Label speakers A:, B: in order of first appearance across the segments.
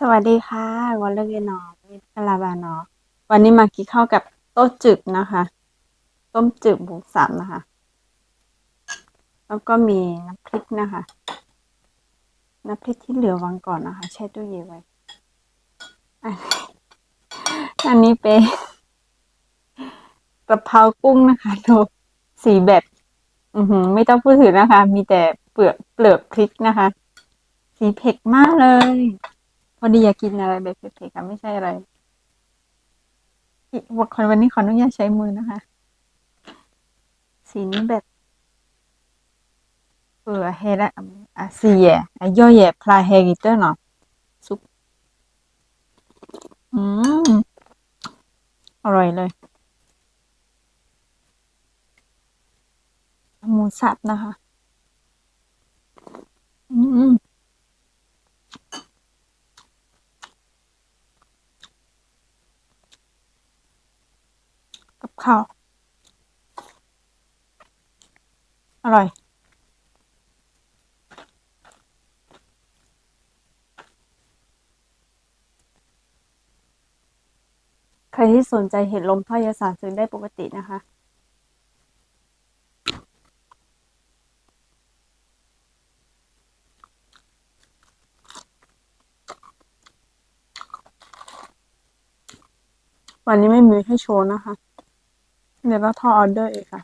A: สวัสดีค่ะวันเลิกเรียนเนาะวิทลาบาเนาะวันนี้มากินข้าวกับโต๊ะจึกนะคะ ต้มจึกหมูสับนะคะ แล้วก็มีน้ำพริกนะคะ น้ำพริกที่เหลือวางก่อนนะคะ แช่ตู้เย็นไว้ อันนี้เป็นกระเพรากุ้งนะคะดูสีแบบ อือหือ ไม่ต้องพูดถึงนะคะ มีแต่เปลือกเปลือกพริกนะคะ สีเผ็ดมากเลย อดีอยากกินอะไรแบบเผ็ดๆค่ะไม่ใช่อะไรวันวันนี้ขออนุญาตใช้มือนะคะสีนี้แบบเออเฮละอะสีแย่อะย่อแย่พลายเฮกิเตอร์เนาะซุปอืมอร่อยเลยหมูสับนะคะ อืม กับ ข้าว อร่อย ใครที่สนใจเห็ดลมทอดยาสารซื้อได้ปกตินะคะวันนี้ไม่มีให้โชว์นะคะ เดี๋ยวเราทอออเดอร์เองค่ะ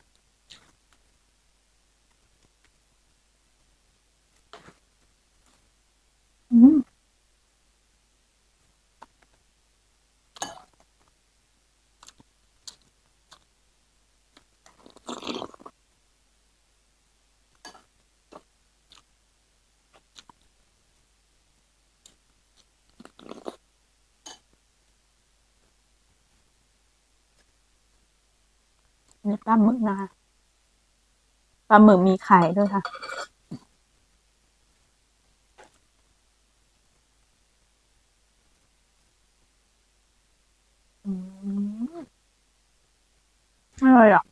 A: อืม นี่ปลาหมึกนะคะปลาหมึกมีไข่ด้วยค่ะ อร่อยอะ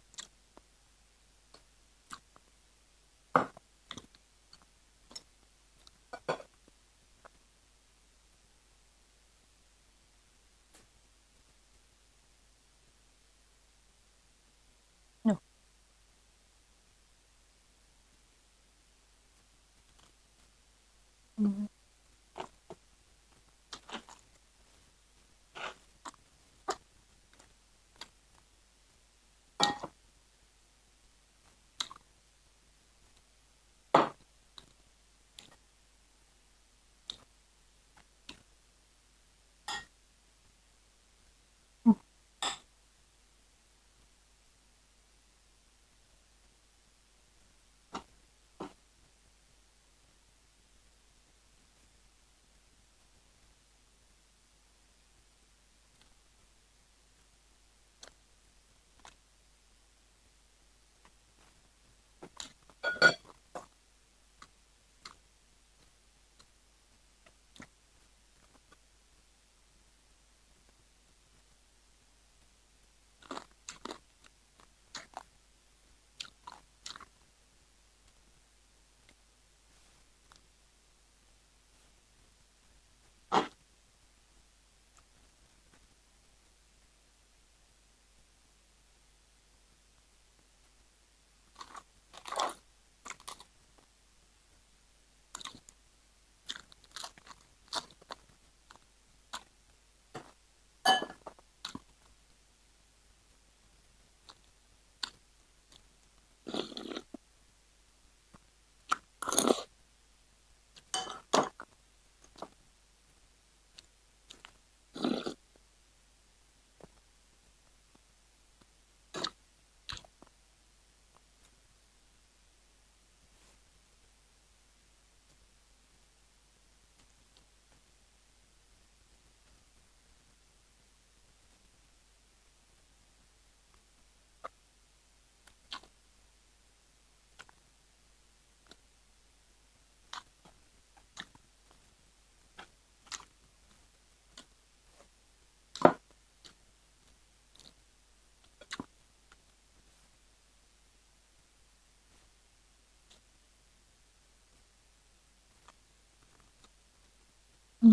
A: อื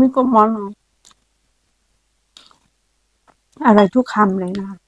A: มไม่กลมมอนหรอกอะไรทุกคำเลยนะคะ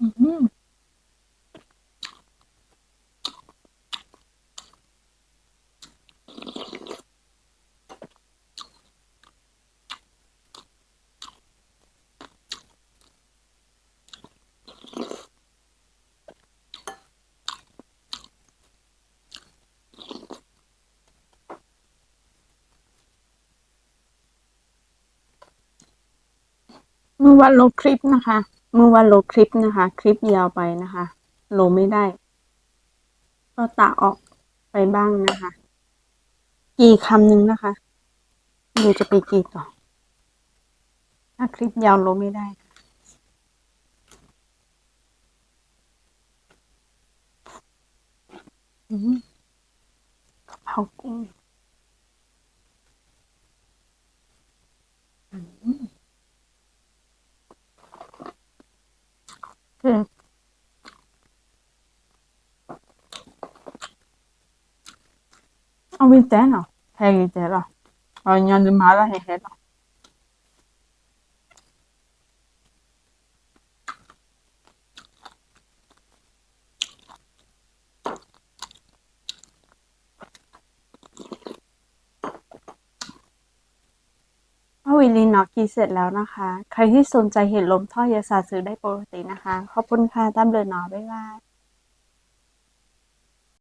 A: อืมเมื่อวันลบคลิปนะคะ เมื่อวันลบคลิปนะคะ คลิปยาวไปนะคะ ลงไม่ได้ ก็ตะออกไปบ้างนะคะ กี่คำหนึ่งนะคะเดี๋ยวจะไปกี่ต่อ ถ้าคลิปยาวลงไม่ได้ค่ะอืมกะเพรากุ้ง เอาวินเต้นเหรอแพงอีเต้เหรอเอาเงินมาแล้วให้เฮ็ดเหรอวิลินนอกกีเสร็จแล้วนะคะ ใครที่สนใจเห็นลมท่อยาสาซื้อได้ปกตินะคะ ขอบคุณค่ะตามเลยเนาะบ๊ายบาย